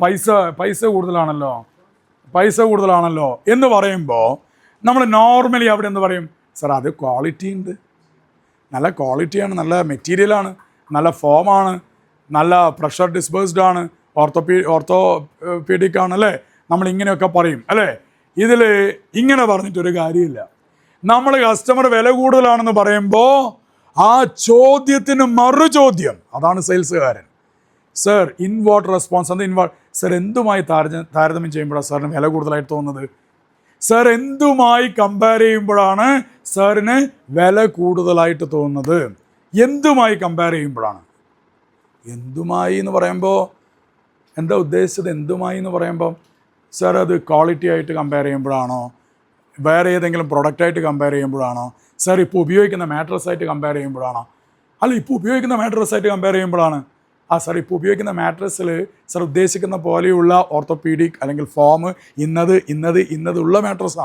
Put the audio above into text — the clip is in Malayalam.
പൈസ പൈസ കൂടുതലാണല്ലോ. പൈസ കൂടുതലാണല്ലോ എന്ന് പറയുമ്പോൾ നമ്മൾ നോർമലി അവിടെ എന്ന് പറയും? സാർ അത് ക്വാളിറ്റി ഉണ്ട്. നല്ല ക്വാളിറ്റിയാണ് നല്ല മെറ്റീരിയലാണ് നല്ല ഫോമാണ് നല്ല പ്രഷർ ഡിസ്പേഴ്സ്ഡ് ആണ് ഓർത്തോപീ ഓർത്തോപീഡിക് ആണ് അല്ലേ? നമ്മൾ ഇങ്ങനെയൊക്കെ പറയും അല്ലേ? ഇതിൽ ഇങ്ങനെ പറഞ്ഞിട്ടൊരു കാര്യമില്ല. നമ്മൾ കസ്റ്റമർ വില കൂടുതലാണെന്ന് പറയുമ്പോൾ ആ ചോദ്യത്തിന് മറു ചോദ്യം അതാണ് സെയിൽസുകാരൻ സർ ഇൻവോട്ട് റെസ്പോൺസ് അത് ഇൻ വാട്ട് സർ എന്തുമായി താരത താരതമ്യം ചെയ്യുമ്പോഴാണ് സാറിന് വില കൂടുതലായിട്ട് തോന്നുന്നത്? സർ എന്തുമായി കമ്പയർ ചെയ്യുമ്പോഴാണ് സാറിന് വില കൂടുതലായിട്ട് തോന്നുന്നത്? എന്തുമായി കമ്പയർ ചെയ്യുമ്പോഴാണ്? എന്തുമായി എന്ന് പറയുമ്പോൾ എന്താ ഉദ്ദേശിച്ചത്? എന്തുമായി എന്ന് പറയുമ്പോൾ സാർ അത് ക്വാളിറ്റി ആയിട്ട് കമ്പയർ ചെയ്യുമ്പോഴാണോ? വേറെ ഏതെങ്കിലും പ്രൊഡക്റ്റായിട്ട് കമ്പയർ ചെയ്യുമ്പോഴാണോ? സാർ ഇപ്പോൾ ഉപയോഗിക്കുന്ന മാട്രസ് ആയിട്ട് കമ്പയർ ചെയ്യുമ്പോഴാണോ? അല്ല ഇപ്പോൾ ഉപയോഗിക്കുന്ന മാട്രസ് ആയിട്ട് കമ്പയർ ചെയ്യുമ്പോഴാണ് ആ സാർ ഇപ്പോൾ ഉപയോഗിക്കുന്ന മാട്രസിൽ സാർ ഉദ്ദേശിക്കുന്ന പോലെയുള്ള ഓർത്തോപീഡിക് അല്ലെങ്കിൽ ഫോം ഇന്നത് ഇന്നത് ഇന്നതുള്ള മാട്രസാണ്